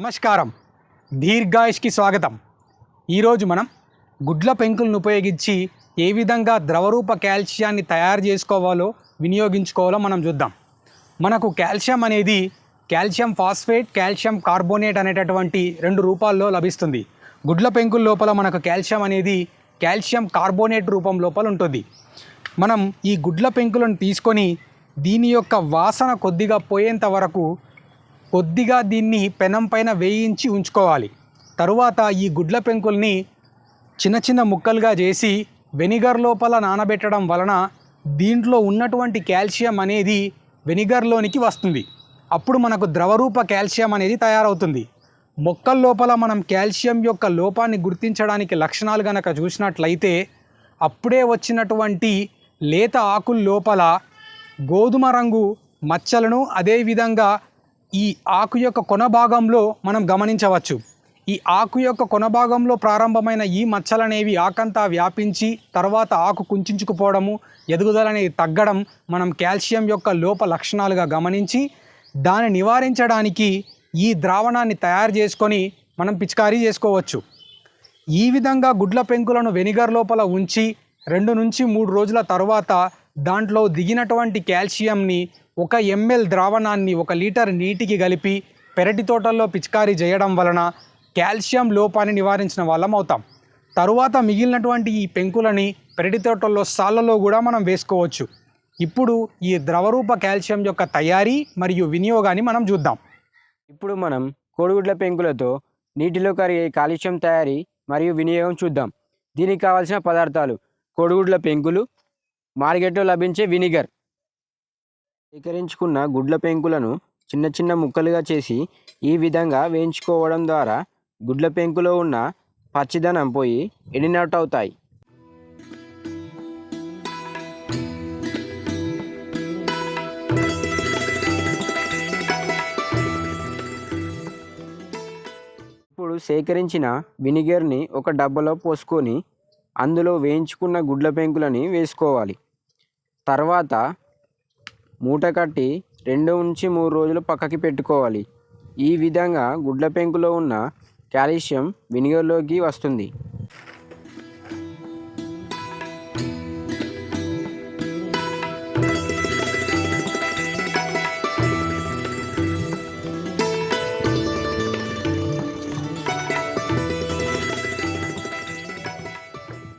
నమస్కారం. దీర్ఘాయుష్కి స్వాగతం. ఈరోజు మనం గుడ్ల పెంకులను ఉపయోగించి ఏ విధంగా ద్రవరూప కాల్షియాన్ని తయారు చేసుకోవాలో వినియోగించుకోవాలో మనం చూద్దాం. మనకు కాల్షియం అనేది కాల్షియం ఫాస్ఫేట్ కాల్షియం కార్బోనేట్ అనేటటువంటి రెండు రూపాల్లో లభిస్తుంది. గుడ్ల పెంకుల లోపల మనకు కాల్షియం అనేది కాల్షియం కార్బోనేట్ రూపం లోపల ఉంటుంది. మనం ఈ గుడ్ల పెంకులను తీసుకొని దీని యొక్క వాసన కొద్దిగా పోయేంత వరకు కొద్దిగా దీన్ని పెనం పైన వేయించి ఉంచుకోవాలి. తరువాత ఈ గుడ్ల పెంకుల్ని చిన్న చిన్న ముక్కలుగా చేసి వెనిగర్ లోపల నానబెట్టడం వలన దీంట్లో ఉన్నటువంటి కాల్షియం అనేది వెనిగర్లోనికి వస్తుంది. అప్పుడు మనకు ద్రవరూప కాల్షియం అనేది తయారవుతుంది. మొక్కల లోపల మనం కాల్షియం యొక్క లోపాన్ని గుర్తించడానికి లక్షణాలు గనక చూసినట్లయితే అప్పుడే వచ్చినటువంటి లేత ఆకుల లోపల గోధుమ రంగు మచ్చలను అదేవిధంగా ఈ ఆకు యొక్క కొన భాగంలో మనం గమనించవచ్చు. ఈ ఆకు యొక్క కొన భాగంలో ప్రారంభమైన ఈ మచ్చలనేవి ఆకంతా వ్యాపించి తర్వాత ఆకు కుంచుకుపోవడము ఎదుగుదల అనేది తగ్గడం మనం కాల్షియం యొక్క లోప లక్షణాలుగా గమనించి దాన్ని నివారించడానికి ఈ ద్రావణాన్ని తయారు చేసుకొని మనం పిచికారీ చేసుకోవచ్చు. ఈ విధంగా గుడ్ల పెంకులను వెనిగర్ లోపల ఉంచి రెండు నుంచి మూడు రోజుల తర్వాత దాంట్లో దిగినటువంటి కాల్షియంని ఒక ఎంఎల్ ద్రావణాన్ని ఒక లీటర్ నీటికి కలిపి పెరటి తోటల్లో పిచికారీ చేయడం వలన కాల్షియం లోపాన్ని నివారించిన వాళ్ళం అవుతాం. తరువాత మిగిలినటువంటి ఈ పెంకులని పెరటి తోటల్లో సాళ్ళలో కూడా మనం వేసుకోవచ్చు. ఇప్పుడు ఈ ద్రవరూప కాల్షియం యొక్క తయారీ మరియు వినియోగాన్ని మనం చూద్దాం. ఇప్పుడు మనం కోడిగుడ్ల పెంకులతో నీటిలో కరిగే కాలుష్యం తయారీ మరియు వినియోగం చూద్దాం. దీనికి కావాల్సిన పదార్థాలు కోడిగుడ్ల పెంకులు మార్కెట్లో లభించే వినిగర్. సేకరించుకున్న గుడ్ల పెంకులను చిన్న చిన్న ముక్కలుగా చేసి ఈ విధంగా వేయించుకోవడం ద్వారా గుడ్ల పెంకులో ఉన్న పచ్చిదనం పోయి ఎడినట్ అవుతాయి ఇప్పుడు సేకరించిన వినిగర్ని ఒక డబ్బాలో పోసుకొని అందులో వేయించుకున్న గుడ్ల పెంకులని వేసుకోవాలి. తర్వాత మూట కట్టి రెండు నుంచి మూడు రోజులు పక్కకి పెట్టుకోవాలి. ఈ విధంగా గుడ్ల పెంకులో ఉన్న కాల్షియం వినిగర్లోకి వస్తుంది.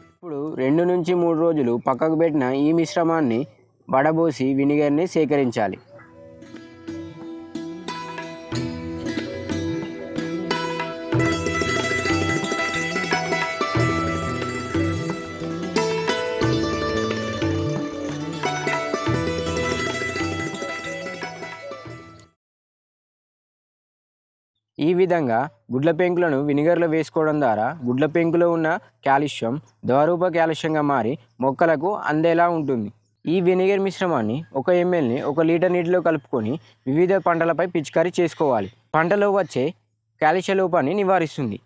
ఇప్పుడు రెండు నుంచి మూడు రోజులు పక్కకు పెట్టిన ఈ మిశ్రమాన్ని వడబోసి వినిగర్ని సేకరించాలి. ఈ విధంగా గుడ్ల పెంకులను వినిగర్లో వేసుకోవడం ద్వారా గుడ్ల పెంకులో ఉన్న కాల్షియం ద్వరూప కాల్షియంగా మారి మొక్కలకు అందేలా ఉంటుంది. ఈ వినిగర్ మిశ్రమాన్ని ఒక ఎంఎల్ని ఒక లీటర్ నీటిలో కలుపుకొని వివిధ పంటలపై పిచికారీ చేసుకోవాలి. పంటలో వచ్చే కాలుష్య లోపాన్ని నివారిస్తుంది.